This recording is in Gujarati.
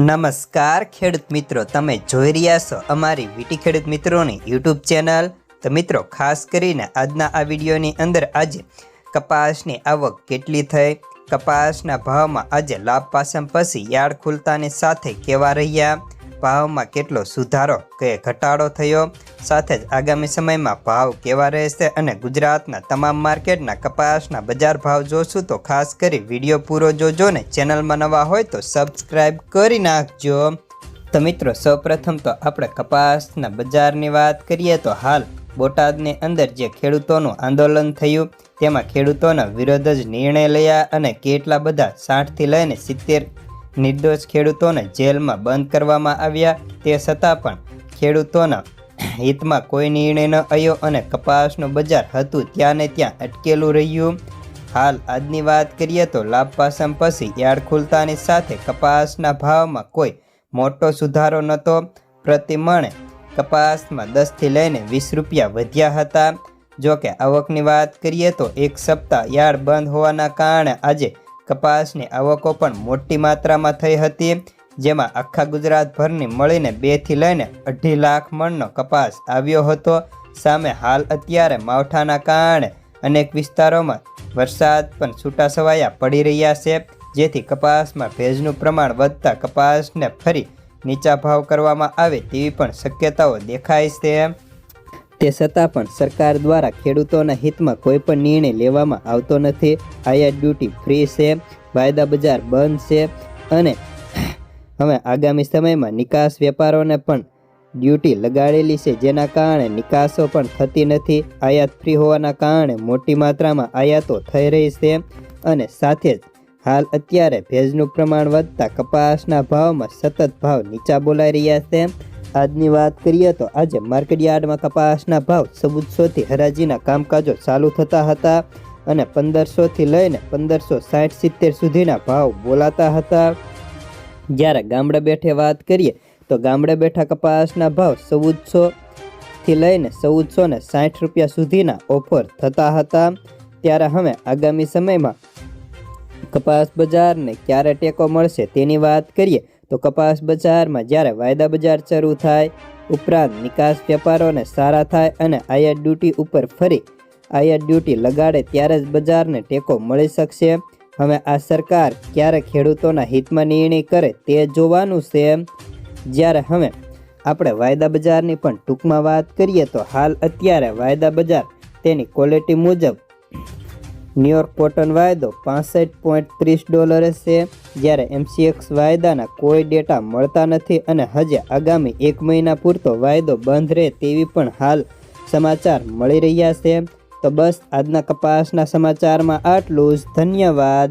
નમસ્કાર ખેડૂત મિત્રો, તમે જોઈ રહ્યા છો અમારી વીટી ખેડૂત મિત્રોની યુટ્યુબ ચેનલ. તો મિત્રો, ખાસ કરીને આજના આ વિડીયોની અંદર આજે કપાસની આવક કેટલી થઈ? કપાસના ભાવમાં આજે લાભ પાસમ પછી યાર્ડ ખુલતાની સાથે કેવા રહ્યા? ભાવમાં કેટલો સુધારો કે ઘટાડો થયો? સાથે જ આગામી સમયમાં ભાવ કેવા રહેશે અને ગુજરાતના તમામ માર્કેટના કપાસના બજાર ભાવ જોશું તો ખાસ કરી વીડિયો પૂરો જોજો ને ચેનલમાં નવા હોય તો સબસ્ક્રાઈબ કરી નાખજો. તો મિત્રો, સૌપ્રથમ તો આપણે કપાસના બજારની વાત કરીએ તો હાલ બોટાદની અંદર જે ખેડૂતોનું આંદોલન થયું, તેમાં ખેડૂતોના વિરોધ જ નિર્ણય લયા અને કેટલા બધા સાઠથી લઈને સિત્તેર નિર્દોષ ખેડૂતોને જેલમાં બંધ કરવામાં આવ્યા તે છતાં પણ ખેડૂતોના હિતમાં કોઈ નિર્ણય ન આવ્યો અને કપાસનું બજાર હતું ત્યાં ને ત્યાં અટકેલું રહ્યું. હાલ આજની વાત કરીએ તો લાભપાસમ પછી યાર્ડ ખુલતાની સાથે કપાસના ભાવમાં કોઈ મોટો સુધારો નહોતો. પ્રતિ મણે કપાસમાં દસથી લઈને વીસ રૂપિયા વધ્યા હતા. જો કે આવકની વાત કરીએ તો એક સપ્તાહ યાર્ડ બંધ હોવાના કારણે આજે કપાસની આવકો પણ મોટી માત્રામાં થઈ હતી, જેમાં આખા ગુજરાતભરની મળીને બેથી લઈને અઢી લાખ મણનો કપાસ આવ્યો હતો. સામે હાલ અત્યારે માવઠાના કારણે અનેક વિસ્તારોમાં વરસાદ પણ છૂટાછવાયા પડી રહ્યા છે, જેથી કપાસમાં ભેજનું પ્રમાણ વધતા કપાસને ફરી નીચા ભાવ કરવામાં આવે તેવી પણ શક્યતાઓ દેખાય છે. તે છતાં પણ સરકાર દ્વારા ખેડૂતોના હિતમાં કોઈ પણ નિર્ણય લેવામાં આવતો નથી. આયાત ડ્યુટી ફ્રી છે, વાયદા બજાર બંધ છે અને હવે આગામી સમયમાં નિકાસ વેપારોને પણ ડ્યુટી લગાડેલી છે. જેના કારણે નિકાસો પણ થતી નથી. આયાત ફ્રી હોવાના કારણે મોટી માત્રામાં આયાતો થઈ રહી છે અને સાથે જ હાલ અત્યારે ભેજનું પ્રમાણ વધતા કપાસના ભાવમાં સતત ભાવ નીચા બોલાઈ રહ્યા છે. આજની વાત કરીએ તો આજે માર્કેટ યાર્ડમાં કપાસના ભાવ ચૌદસોથી હરાજીના કામકાજો ચાલુ થતા હતા અને પંદરસોથી લઈને પંદરસો સાઠ સિત્તેર સુધીના ભાવ બોલાતા હતા. જ્યારે ગામડે બેઠે વાત કરીએ તો ગામડે બેઠા કપાસના ભાવ ચૌદસોથી લઈને ચૌદસો ને સાઠ રૂપિયા સુધીના ઓફર થતા હતા. ત્યારે હવે આગામી સમયમાં કપાસ બજારને ક્યારે ટેકો મળશે તેની વાત કરીએ તો કપાસ બજારમાં જ્યારે વાયદા બજાર શરૂ થાય, ઉપરાંત નિકાસ વેપારોને સારા થાય અને આયાત ડ્યુટી ઉપર ફરી આયાત ડ્યુટી લગાડે ત્યારે જ બજારને ટેકો મળી શકશે. હવે આ સરકાર ક્યારે ખેડૂતોના હિતમાં નિર્ણય કરે તે જોવાનું છે. જ્યારે હવે આપણે વાયદા બજારની પણ ટૂંકમાં વાત કરીએ તો હાલ અત્યારે વાયદા બજાર તેની ક્વોલિટી મુજબ ન્યુયોર્ક કોટન વાયદો પાસઠ પોઈન્ટ ત્રીસ ડોલરે છે, જ્યારે એમસીએક્સ વાયદાના કોઈ ડેટા મળતા નથી અને હજે આગામી એક મહિના પૂરતો વાયદો બંધ રહે તેવી પણ હાલ સમાચાર મળી રહ્યા છે. તો બસ, આજના કપાસના સમાચારમાં આટલું જ. ધન્યવાદ.